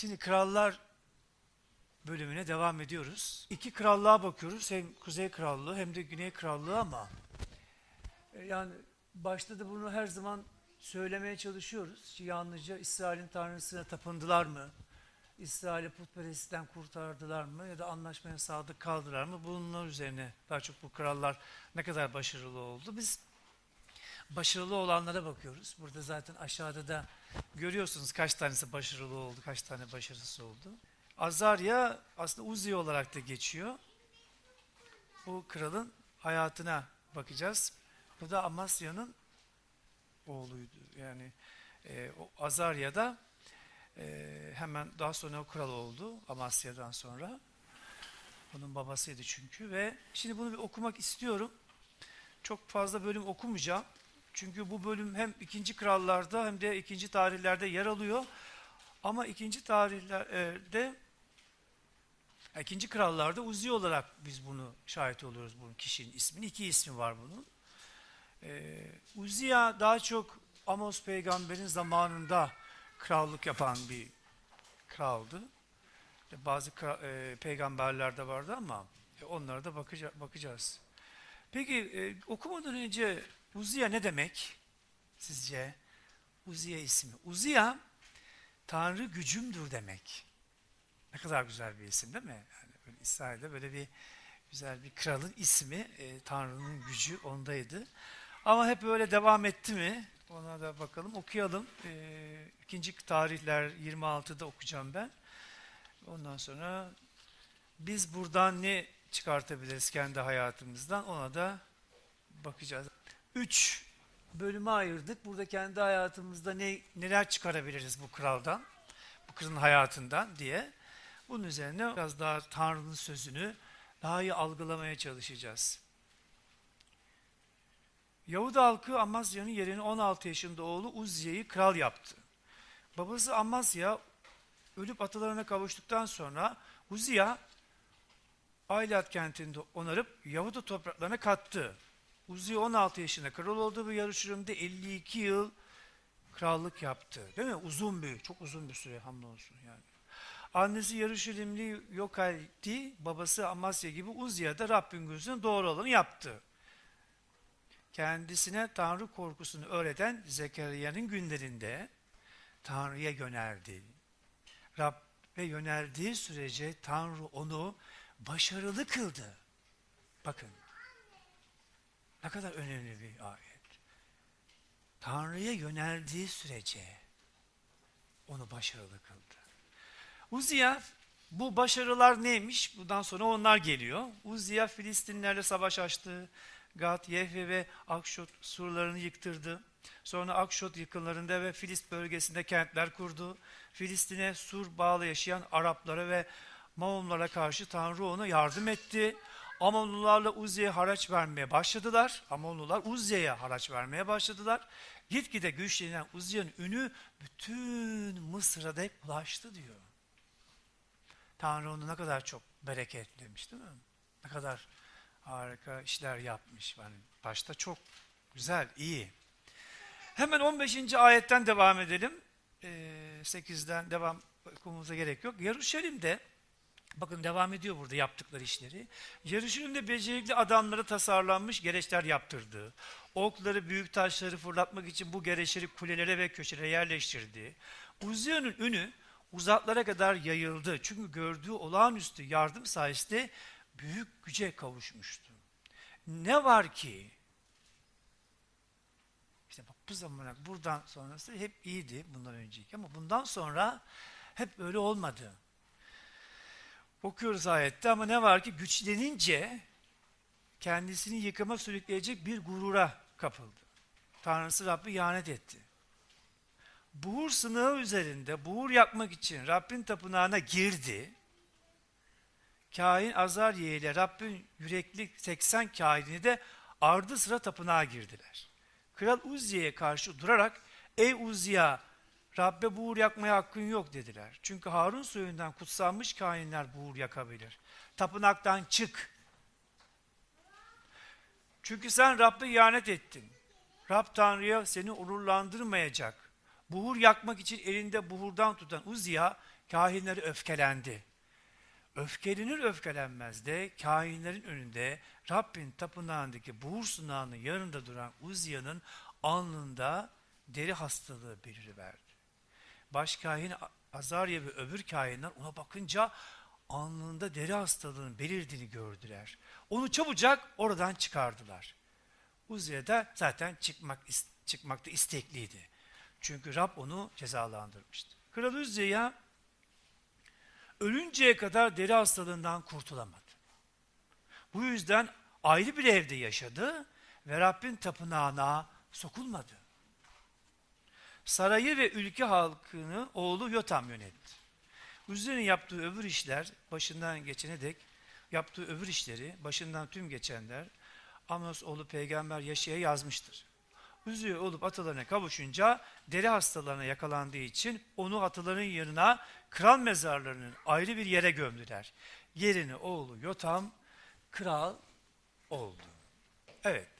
Şimdi krallar bölümüne devam ediyoruz. İki krallığa bakıyoruz. Hem Kuzey Krallığı hem de Güney Krallığı ama e, yani başta da bunu her zaman söylemeye çalışıyoruz. Yalnızca İsrail'in tanrısına tapındılar mı? İsrail'i putperestten kurtardılar mı? Ya da anlaşmaya sadık kaldılar mı? Bunlar üzerine daha çok bu krallar ne kadar başarılı oldu. Biz başarılı olanlara bakıyoruz. Burada zaten aşağıda da görüyorsunuz kaç tanesi başarılı oldu, kaç tane başarısız oldu. Azarya aslında Uzi olarak da geçiyor. Bu kralın hayatına bakacağız. Bu da Amasya'nın oğluydu. Yani e, o Azarya'da e, hemen daha sonra o kral oldu Amasya'dan sonra. Onun babasıydı çünkü ve şimdi bunu bir okumak istiyorum. Çok fazla bölüm okumayacağım. Çünkü bu bölüm hem ikinci krallarda hem de ikinci tarihlerde yer alıyor. Ama ikinci tarihlerde ikinci krallarda Uzi olarak biz bunu şahit oluyoruz bunun kişinin ismini. İki ismi var bunun. Ee, Uziya daha çok Amos peygamberin zamanında krallık yapan bir kraldı. İşte Bazı kra- e, peygamberler de vardı ama e, onlara da bakacağız. Peki e, okumadan önce Uziya ne demek sizce? Uziya ismi. Uziya Tanrı gücümdür demek. Ne kadar güzel bir isim değil mi? Yani böyle İsrail'de böyle bir güzel bir kralın ismi e, Tanrı'nın gücü ondaydı. Ama hep böyle devam etti mi? Ona da bakalım. Okuyalım. E, ikinci tarihler 26'da okuyacağım ben. Ondan sonra biz buradan ne çıkartabiliriz kendi hayatımızdan ona da bakacağız. Üç bölüme ayırdık. Burada kendi hayatımızda ne neler çıkarabiliriz bu kraldan, bu kralın hayatından diye. Bunun üzerine biraz daha Tanrı'nın sözünü daha iyi algılamaya çalışacağız. Yahuda halkı Amasya'nın yerini 16 yaşında oğlu Uzziye'yi kral yaptı. Babası Amasya ölüp atalarına kavuştuktan sonra Uzziya Aylat kentinde onarıp Yahuda topraklarına kattı. Uzziye 16 yaşında kral oldu ve Yarışilim'de 52 yıl krallık yaptı. Değil mi? Uzun bir, çok uzun bir süre hamdolsun yani. Annesi Yarışilimli yok etti, babası Amasya gibi Uzziye de Rabbin gözünün doğru olanı yaptı. Kendisine Tanrı korkusunu öğreten Zekeriya'nın günlerinde Tanrı'ya yöneldi. Rabbe yöneldiği sürece Tanrı onu başarılı kıldı. Bakın ne kadar önemli bir ayet. Tanrı'ya yöneldiği sürece onu başarılı kıldı. Uziya bu başarılar neymiş? Bundan sonra onlar geliyor. Uziya Filistinlerle savaş açtı. Gat, Yehve ve Akşot surlarını yıktırdı. Sonra Akşot yakınlarında ve Filist bölgesinde kentler kurdu. Filistin'e sur bağlı yaşayan Araplara ve Maomlara karşı Tanrı ona yardım etti. Amonlularla Uzziye'ye haraç vermeye başladılar. Amonlular Uzziye'ye haraç vermeye başladılar. Gitgide güçlenen Uzziye'nin ünü bütün Mısır'a hep ulaştı diyor. Tanrı onu ne kadar çok bereketlemiş değil mi? Ne kadar harika işler yapmış. Yani başta çok güzel, iyi. Hemen 15. ayetten devam edelim. Ee, 8'den devam okumamıza gerek yok. Yaruşalim'de Bakın devam ediyor burada yaptıkları işleri. Yarışırında becerikli adamlara tasarlanmış gereçler yaptırdı. Okları, büyük taşları fırlatmak için bu gereçleri kulelere ve köşelere yerleştirdi. Uziye'nin ünü uzaklara kadar yayıldı. Çünkü gördüğü olağanüstü yardım sayesinde büyük güce kavuşmuştu. Ne var ki? İşte bak bu zamana buradan sonrası hep iyiydi bundan önceki ama bundan sonra hep öyle olmadı. Okuyoruz ayette ama ne var ki güçlenince kendisini yıkıma sürükleyecek bir gurura kapıldı. Tanrısı Rabbi ihanet etti. Buhur sınığı üzerinde buhur yakmak için Rabbin tapınağına girdi. Kain Azarye ile Rabbin yürekli 80 kaini de ardı sıra tapınağa girdiler. Kral Uzziye'ye karşı durarak ey Uzziya Rabbe buğur yakmaya hakkın yok dediler. Çünkü Harun soyundan kutsanmış kainler buğur yakabilir. Tapınaktan çık. Çünkü sen Rabbe ihanet ettin. Rab Tanrı'ya seni onurlandırmayacak. Buhur yakmak için elinde buhurdan tutan Uziya kahinleri öfkelendi. Öfkelenir öfkelenmez de kahinlerin önünde Rabbin tapınağındaki buğur sunağının yanında duran Uzia'nın alnında deri hastalığı beliriverdi. Baş kahin Azarya ve öbür kahinler ona bakınca alnında deri hastalığının belirdiğini gördüler. Onu çabucak oradan çıkardılar. Uziye de zaten çıkmak çıkmakta istekliydi. Çünkü Rab onu cezalandırmıştı. Kral Uziye'ye ölünceye kadar deri hastalığından kurtulamadı. Bu yüzden ayrı bir evde yaşadı ve Rabbin tapınağına sokulmadı. Sarayı ve ülke halkını oğlu Yotam yönetti. Uziye'nin yaptığı öbür işler, başından geçene dek yaptığı öbür işleri, başından tüm geçenler Amos oğlu peygamber Yaşı'ya yazmıştır. Uziye olup atalarına kavuşunca deri hastalarına yakalandığı için onu ataların yanına kral mezarlarının ayrı bir yere gömdüler. Yerini oğlu Yotam kral oldu. Evet.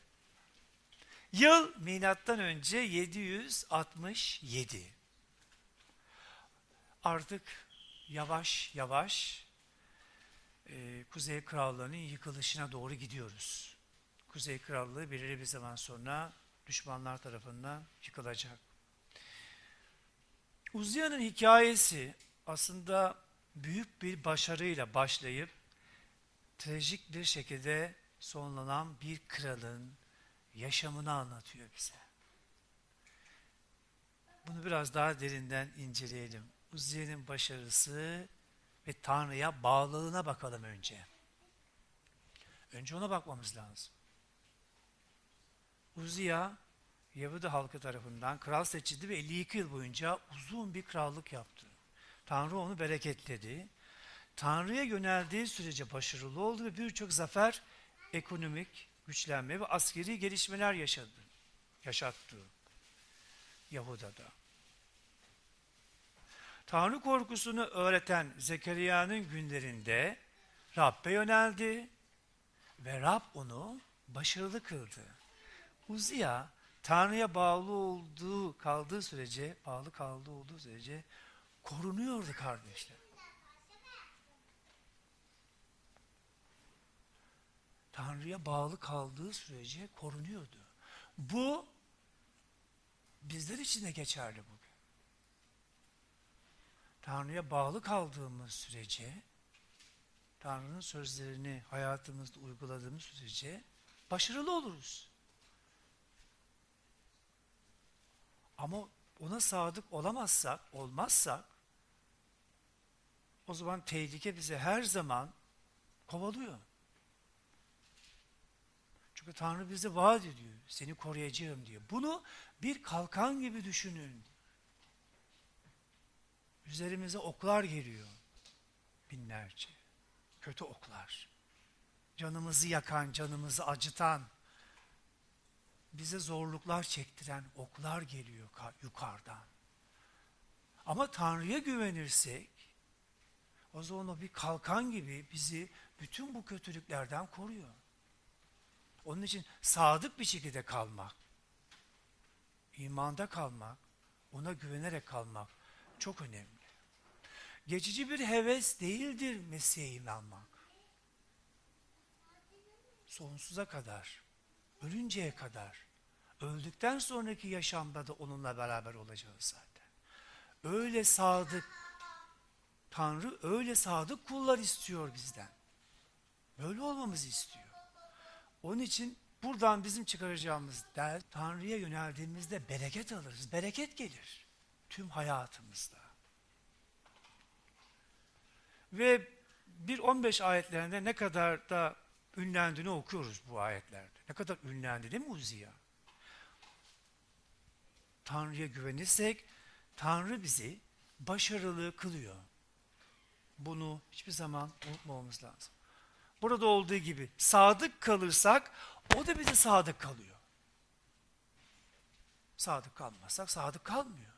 Yıl milattan önce 767. Artık yavaş yavaş e, Kuzey Krallığı'nın yıkılışına doğru gidiyoruz. Kuzey Krallığı belirli bir zaman sonra düşmanlar tarafından yıkılacak. Uziya'nın hikayesi aslında büyük bir başarıyla başlayıp trajik bir şekilde sonlanan bir kralın yaşamını anlatıyor bize. Bunu biraz daha derinden inceleyelim. Uzziye'nin başarısı ve Tanrı'ya bağlılığına bakalım önce. Önce ona bakmamız lazım. Uzziya, Yahudi halkı tarafından kral seçildi ve 52 yıl boyunca uzun bir krallık yaptı. Tanrı onu bereketledi. Tanrı'ya yöneldiği sürece başarılı oldu ve birçok zafer, ekonomik güçlenme ve askeri gelişmeler yaşadı. Yaşattı Yahuda'da. Tanrı korkusunu öğreten Zekeriya'nın günlerinde Rab'be yöneldi ve Rab onu başarılı kıldı. Uziya Tanrı'ya bağlı olduğu kaldığı sürece, bağlı kaldığı olduğu sürece korunuyordu kardeşler. Tanrı'ya bağlı kaldığı sürece korunuyordu. Bu bizler için de geçerli bugün. Tanrı'ya bağlı kaldığımız sürece, Tanrı'nın sözlerini hayatımızda uyguladığımız sürece başarılı oluruz. Ama ona sadık olamazsak, olmazsak o zaman tehlike bize her zaman kovalıyor. Çünkü Tanrı bize vaat ediyor. Seni koruyacağım diyor. Bunu bir kalkan gibi düşünün. Üzerimize oklar geliyor. Binlerce. Kötü oklar. Canımızı yakan, canımızı acıtan, bize zorluklar çektiren oklar geliyor yukarıdan. Ama Tanrı'ya güvenirsek, o zaman o bir kalkan gibi bizi bütün bu kötülüklerden koruyor. Onun için sadık bir şekilde kalmak, imanda kalmak, ona güvenerek kalmak çok önemli. Geçici bir heves değildir Mesih'e inanmak. Sonsuza kadar, ölünceye kadar, öldükten sonraki yaşamda da onunla beraber olacağız zaten. Öyle sadık, Tanrı öyle sadık kullar istiyor bizden. Böyle olmamızı istiyor. Onun için buradan bizim çıkaracağımız ders Tanrı'ya yöneldiğimizde bereket alırız. Bereket gelir tüm hayatımızda. Ve bir 15 ayetlerinde ne kadar da ünlendiğini okuyoruz bu ayetlerde. Ne kadar ünlendi değil mi Uziya? Tanrı'ya güvenirsek Tanrı bizi başarılı kılıyor. Bunu hiçbir zaman unutmamamız lazım. Burada olduğu gibi sadık kalırsak o da bize sadık kalıyor. Sadık kalmazsak sadık kalmıyor.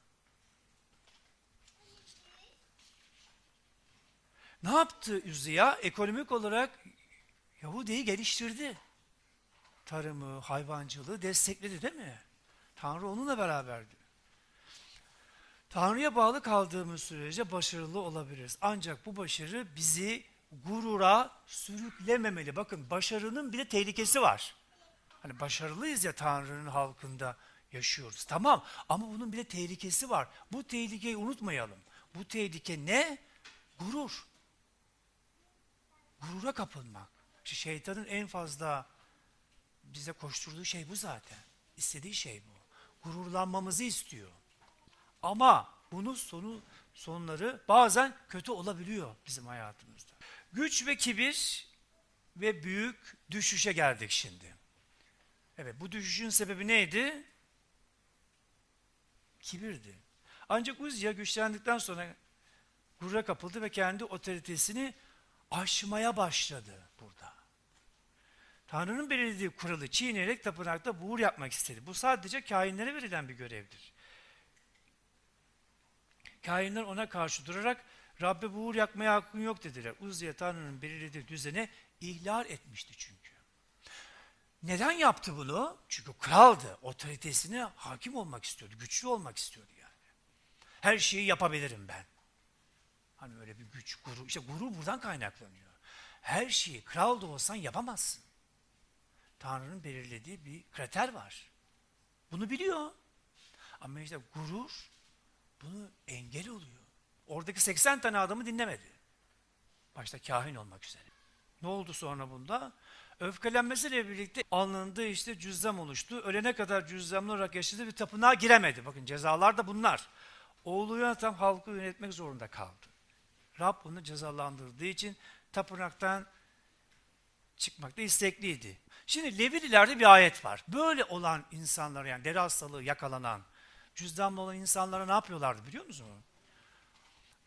Ne yaptı Üziya? Ekonomik olarak Yahudi'yi geliştirdi. Tarımı, hayvancılığı destekledi değil mi? Tanrı onunla beraberdi. Tanrı'ya bağlı kaldığımız sürece başarılı olabiliriz. Ancak bu başarı bizi gurura sürüklememeli. Bakın başarının bir de tehlikesi var. Hani başarılıyız ya Tanrı'nın halkında yaşıyoruz. Tamam ama bunun bir de tehlikesi var. Bu tehlikeyi unutmayalım. Bu tehlike ne? Gurur. Gurura kapılmak. İşte şeytanın en fazla bize koşturduğu şey bu zaten. İstediği şey bu. Gururlanmamızı istiyor. Ama bunun sonu sonları bazen kötü olabiliyor bizim hayatımızda. Güç ve kibir ve büyük düşüşe geldik şimdi. Evet bu düşüşün sebebi neydi? Kibirdi. Ancak Uzziya güçlendikten sonra gurura kapıldı ve kendi otoritesini aşmaya başladı burada. Tanrı'nın belirlediği kuralı çiğneyerek tapınakta buğur yapmak istedi. Bu sadece kahinlere verilen bir görevdir. Kahinler ona karşı durarak Rabbe buğur yakmaya hakkın yok dediler. Uzziya Tanrı'nın belirlediği düzene ihlal etmişti çünkü. Neden yaptı bunu? Çünkü kraldı. Otoritesine hakim olmak istiyordu. Güçlü olmak istiyordu yani. Her şeyi yapabilirim ben. Hani öyle bir güç, gurur. İşte gurur buradan kaynaklanıyor. Her şeyi kral da olsan yapamazsın. Tanrı'nın belirlediği bir kriter var. Bunu biliyor. Ama işte gurur bunu engel oluyor. Oradaki 80 tane adamı dinlemedi. Başta kahin olmak üzere. Ne oldu sonra bunda? Öfkelenmesiyle birlikte alnında işte cüzzam oluştu. Ölene kadar cüzzamlı olarak yaşadı ve tapınağa giremedi. Bakın cezalar da bunlar. Oğlu Yonatan halkı yönetmek zorunda kaldı. Rab onu cezalandırdığı için tapınaktan çıkmakta istekliydi. Şimdi Levililerde bir ayet var. Böyle olan insanlar yani deri hastalığı yakalanan, cüzdanlı olan insanlara ne yapıyorlardı biliyor musunuz?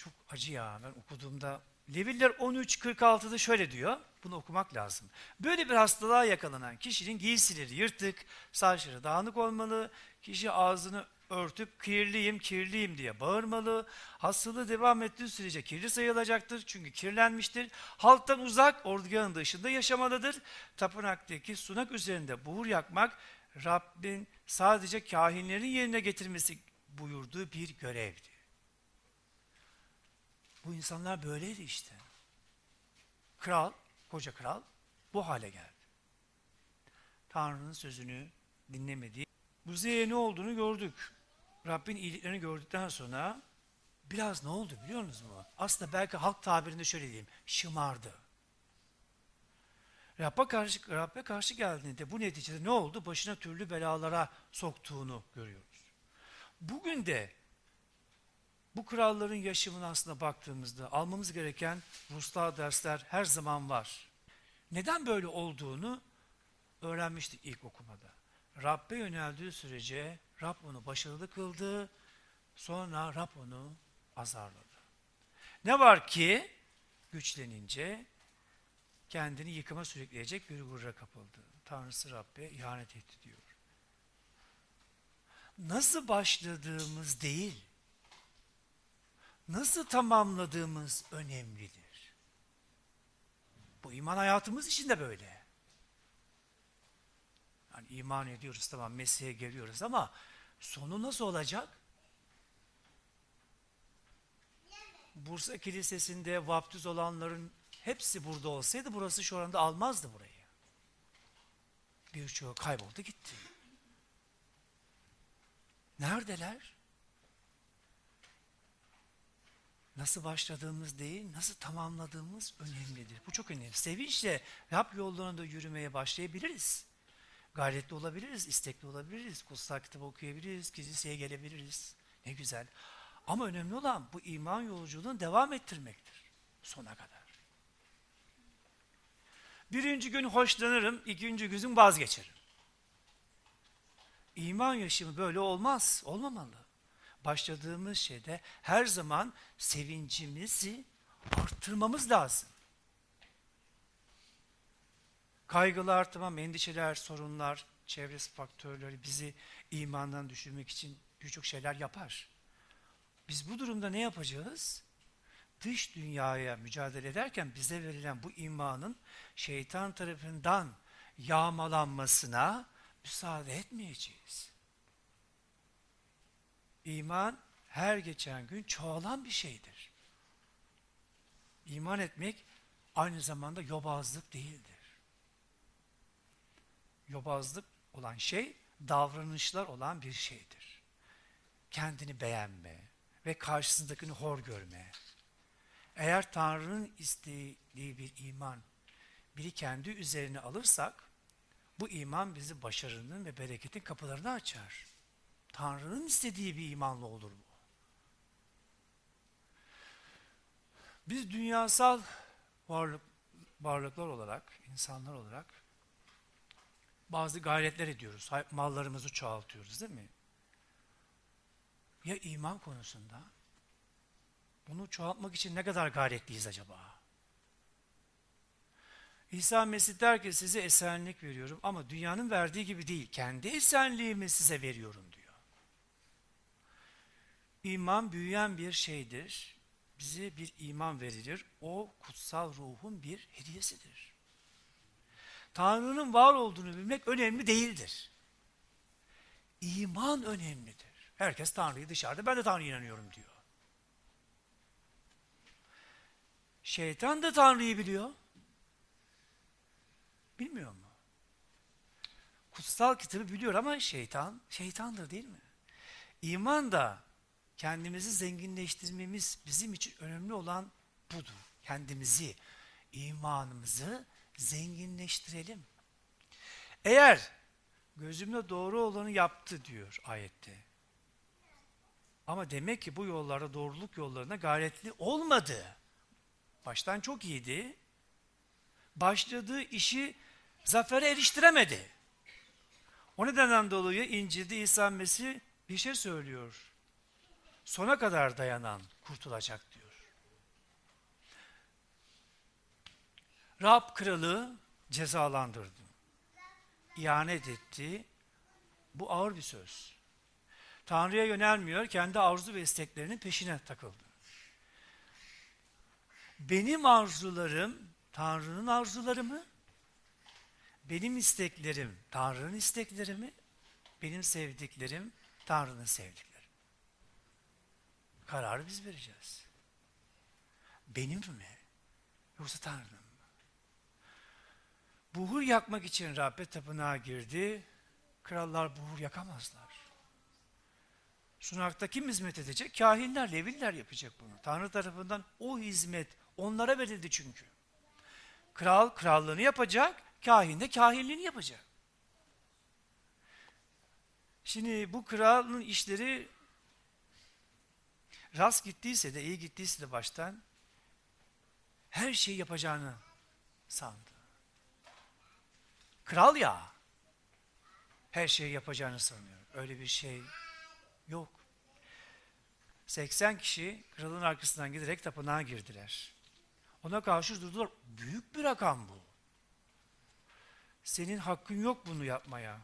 Çok acı ya ben okuduğumda. Leviller 13.46'da şöyle diyor. Bunu okumak lazım. Böyle bir hastalığa yakalanan kişinin giysileri yırtık, saçları dağınık olmalı, kişi ağzını örtüp kirliyim, kirliyim diye bağırmalı. Hastalığı devam ettiği sürece kirli sayılacaktır çünkü kirlenmiştir. Halktan uzak, ordugahın dışında yaşamalıdır. Tapınaktaki sunak üzerinde buhur yakmak, Rabbin sadece kahinlerin yerine getirmesi buyurduğu bir görevdi. Bu insanlar böyleydi işte. Kral, koca kral bu hale geldi. Tanrı'nın sözünü dinlemediği. Bu zeye ne olduğunu gördük. Rabbin iyiliklerini gördükten sonra biraz ne oldu biliyor musunuz mu? Aslında belki halk tabirinde şöyle diyeyim, şımardı. Rabbe karşı, Rabbe karşı geldiğinde bu neticede ne oldu? Başına türlü belalara soktuğunu görüyoruz. Bugün de bu kralların yaşamına aslında baktığımızda almamız gereken ruhsal dersler her zaman var. Neden böyle olduğunu öğrenmiştik ilk okumada. Rabbe yöneldiği sürece Rab onu başarılı kıldı, sonra Rab onu azarladı. Ne var ki güçlenince kendini yıkıma sürükleyecek bir gurura kapıldı. Tanrısı Rabbe ihanet etti diyor. Nasıl başladığımız değil, nasıl tamamladığımız önemlidir. Bu iman hayatımız için de böyle. Yani iman ediyoruz tamam Mesih'e geliyoruz ama sonu nasıl olacak? Bursa Kilisesi'nde vaptiz olanların hepsi burada olsaydı burası şu anda almazdı burayı. Birçoğu kayboldu gitti. Neredeler? Nasıl başladığımız değil, nasıl tamamladığımız önemlidir. Bu çok önemli. Sevinçle Rab yollarında yürümeye başlayabiliriz. Gayretli olabiliriz, istekli olabiliriz, kutsal kitap okuyabiliriz, kiliseye gelebiliriz. Ne güzel. Ama önemli olan bu iman yolculuğunu devam ettirmektir. Sona kadar. Birinci gün hoşlanırım, ikinci gün vazgeçerim. İman yaşamı böyle olmaz, olmamalı. Başladığımız şeyde her zaman sevincimizi arttırmamız lazım. Kaygılar, tamam, endişeler, sorunlar, çevresi faktörleri bizi imandan düşürmek için birçok şeyler yapar. Biz bu durumda ne yapacağız? Dış dünyaya mücadele ederken bize verilen bu imanın şeytan tarafından yağmalanmasına müsaade etmeyeceğiz. İman her geçen gün çoğalan bir şeydir. İman etmek aynı zamanda yobazlık değildir. Yobazlık olan şey davranışlar olan bir şeydir. Kendini beğenme ve karşısındakini hor görme. Eğer Tanrı'nın istediği bir iman biri kendi üzerine alırsak bu iman bizi başarının ve bereketin kapılarını açar. Tanrı'nın istediği bir imanla olur bu. Biz dünyasal varlık, varlıklar olarak, insanlar olarak bazı gayretler ediyoruz. Mallarımızı çoğaltıyoruz değil mi? Ya iman konusunda? Bunu çoğaltmak için ne kadar gayretliyiz acaba? İsa Mesih der ki size esenlik veriyorum ama dünyanın verdiği gibi değil. Kendi esenliğimi size veriyorum diyor. İman büyüyen bir şeydir. Bize bir iman verilir. O kutsal ruhun bir hediyesidir. Tanrı'nın var olduğunu bilmek önemli değildir. İman önemlidir. Herkes Tanrı'yı dışarıda ben de Tanrı'ya inanıyorum diyor. Şeytan da Tanrı'yı biliyor. Bilmiyor mu? Kutsal kitabı biliyor ama şeytan, şeytandır değil mi? İman da kendimizi zenginleştirmemiz bizim için önemli olan budur. Kendimizi, imanımızı zenginleştirelim. Eğer gözümde doğru olanı yaptı diyor ayette. Ama demek ki bu yollarda doğruluk yollarına gayretli olmadı. Baştan çok iyiydi. Başladığı işi zafere eriştiremedi. O nedenden dolayı İncil'de İsa Mesih bir şey söylüyor. Sona kadar dayanan kurtulacak diyor. Rab kralı cezalandırdı. İhanet etti. Bu ağır bir söz. Tanrı'ya yönelmiyor, kendi arzu ve isteklerinin peşine takıldı. Benim arzularım Tanrı'nın arzuları mı? Benim isteklerim Tanrı'nın istekleri mi? Benim sevdiklerim Tanrı'nın sevdikleri. Kararı biz vereceğiz. Benim mi? Yoksa Tanrı'nın mı? Buhur yakmak için Rabbe tapınağa girdi. Krallar buhur yakamazlar. Sunakta kim hizmet edecek? Kahinler, Leviller yapacak bunu. Tanrı tarafından o hizmet onlara verildi çünkü. Kral krallığını yapacak, kahin de kahinliğini yapacak. Şimdi bu kralın işleri rast gittiyse de, iyi gittiyse de baştan her şeyi yapacağını sandı. Kral ya, her şeyi yapacağını sanıyor. Öyle bir şey yok. 80 kişi kralın arkasından giderek tapınağa girdiler. Ona karşı durdular. Büyük bir rakam bu. Senin hakkın yok bunu yapmaya.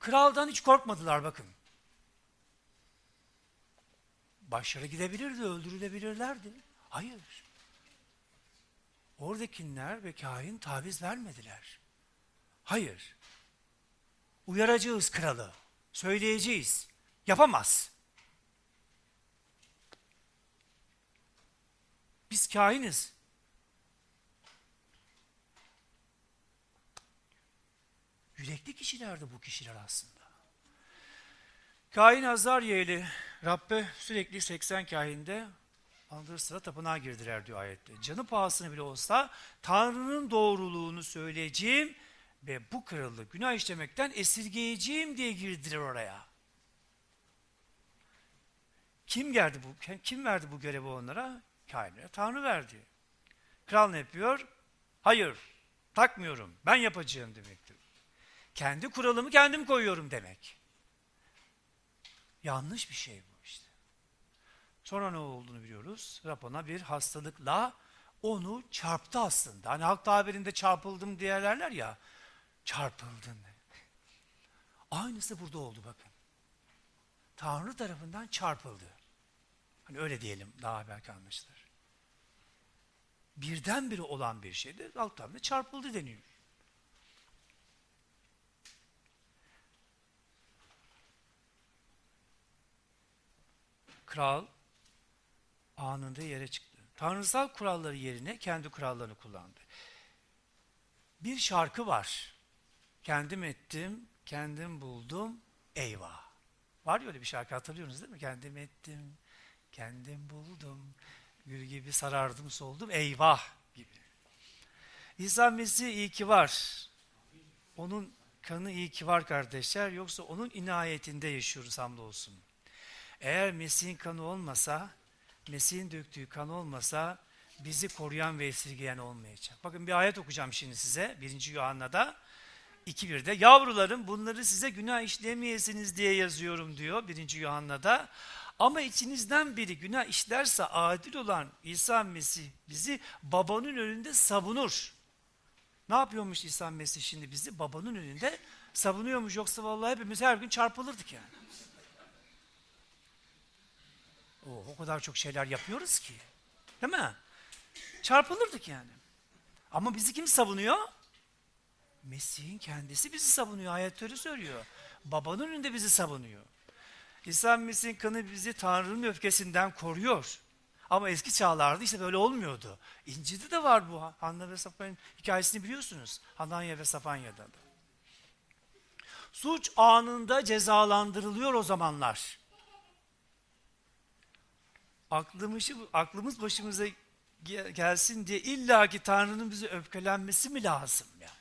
Kraldan hiç korkmadılar bakın. Başları gidebilirdi, öldürülebilirlerdi. Hayır. Oradakiler ve kahin taviz vermediler. Hayır. Uyaracağız kralı. Söyleyeceğiz. Yapamaz. Biz kahiniz. Yürekli kişilerdi bu kişiler aslında. Kahin Azariyeli Rabbe sürekli 80 kahinde aldığı sıra tapınağa girdiler diyor ayette. Canı pahasına bile olsa Tanrı'nın doğruluğunu söyleyeceğim ve bu kralı günah işlemekten esirgeyeceğim diye girdiler oraya. Kim geldi bu? Kim verdi bu görevi onlara? Kainlere Tanrı verdi. Kral ne yapıyor? Hayır, takmıyorum. Ben yapacağım demektir. Kendi kuralımı kendim koyuyorum demek. Yanlış bir şey bu işte. Sonra ne olduğunu biliyoruz. Rapona bir hastalıkla onu çarptı aslında. Hani halk tabirinde çarpıldım diyorlar ya. Çarpıldın. Aynısı burada oldu bakın. Tanrı tarafından çarpıldı. Hani öyle diyelim daha belki anlaşılır. Birdenbire olan bir şeydir. Alt tabirinde çarpıldı deniyor. Kral anında yere çıktı. Tanrısal kuralları yerine kendi kurallarını kullandı. Bir şarkı var. Kendim ettim, kendim buldum, eyvah. Var ya öyle bir şarkı hatırlıyorsunuz değil mi? Kendim ettim, kendim buldum, gül gibi sarardım soldum, eyvah gibi. İsa Mesih iyi ki var. Onun kanı iyi ki var kardeşler. Yoksa onun inayetinde yaşıyoruz hamdolsun. Eğer Mesih'in kanı olmasa, Mesih'in döktüğü kan olmasa bizi koruyan ve esirgeyen olmayacak. Bakın bir ayet okuyacağım şimdi size. 1. Yuhanna'da 2.1'de yavrularım bunları size günah işlemeyesiniz diye yazıyorum diyor 1. Yuhanna'da. Ama içinizden biri günah işlerse adil olan İsa Mesih bizi babanın önünde savunur. Ne yapıyormuş İsa Mesih şimdi bizi? Babanın önünde savunuyormuş. Yoksa vallahi hepimiz her gün çarpılırdık yani. O, o kadar çok şeyler yapıyoruz ki. Değil mi? Çarpılırdık yani. Ama bizi kim savunuyor? Mesih'in kendisi bizi savunuyor. Ayet öyle söylüyor. Babanın önünde bizi savunuyor. İsa Mesih'in kanı bizi Tanrı'nın öfkesinden koruyor. Ama eski çağlarda işte böyle olmuyordu. İncil'de de var bu. Hanna ve Safanya'nın hikayesini biliyorsunuz. Hananya ve Safanya'da da. Suç anında cezalandırılıyor o zamanlar. Aklımız, aklımız başımıza ge- gelsin diye illaki Tanrı'nın bize öfkelenmesi mi lazım yani?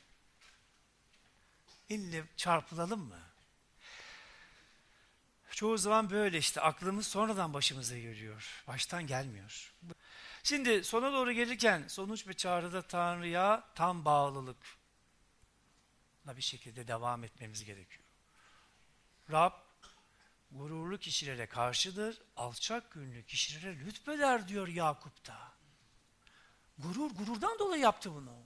İlle çarpılalım mı? Çoğu zaman böyle işte aklımız sonradan başımıza geliyor. Baştan gelmiyor. Şimdi sona doğru gelirken sonuç ve çağrıda Tanrı'ya tam bağlılıkla bir şekilde devam etmemiz gerekiyor. Rab gururlu kişilere karşıdır, alçak gönüllü kişilere lütfeder diyor Yakup'ta. Gurur, gururdan dolayı yaptı bunu.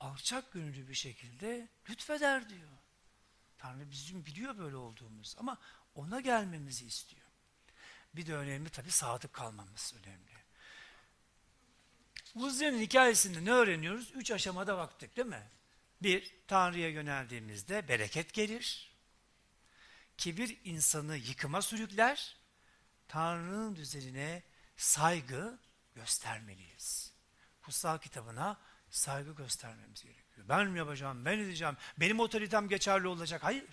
Alçak gönüllü bir şekilde lütfeder diyor. Tanrı bizim biliyor böyle olduğumuz ama ona gelmemizi istiyor. Bir de önemli tabii sadık kalmamız önemli. Uzziye'nin hikayesinde ne öğreniyoruz? Üç aşamada baktık değil mi? Bir, Tanrı'ya yöneldiğimizde bereket gelir. Kibir insanı yıkıma sürükler. Tanrı'nın düzenine saygı göstermeliyiz. Kutsal kitabına saygı göstermemiz gerekiyor. Ben mi yapacağım, ben edeceğim, benim otoritem geçerli olacak. Hayır.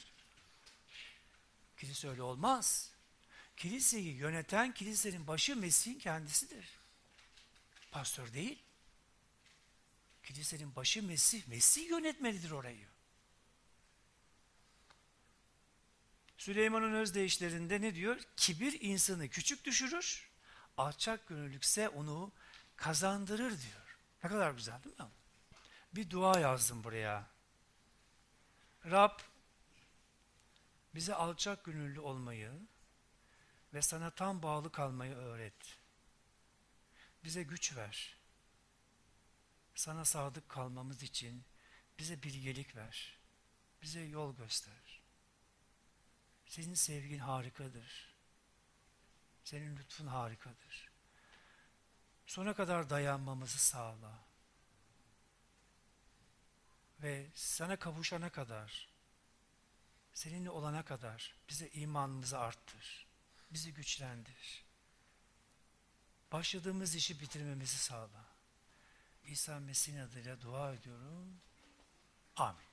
Kilise öyle olmaz. Kiliseyi yöneten kilisenin başı Mesih'in kendisidir. Pastör değil. Kilisenin başı Mesih. Mesih yönetmelidir orayı. Süleyman'ın özdeyişlerinde ne diyor? Kibir insanı küçük düşürür, alçak gönüllükse onu kazandırır diyor. Ne kadar güzel değil mi? Bir dua yazdım buraya. Rab bize alçak gönüllü olmayı ve sana tam bağlı kalmayı öğret. Bize güç ver. Sana sadık kalmamız için bize bilgelik ver. Bize yol göster. Senin sevgin harikadır. Senin lütfun harikadır. Sona kadar dayanmamızı sağla. Ve sana kavuşana kadar, seninle olana kadar bize imanımızı arttır. Bizi güçlendir. Başladığımız işi bitirmemizi sağla. İsa Mesih'in adıyla dua ediyorum. Amin.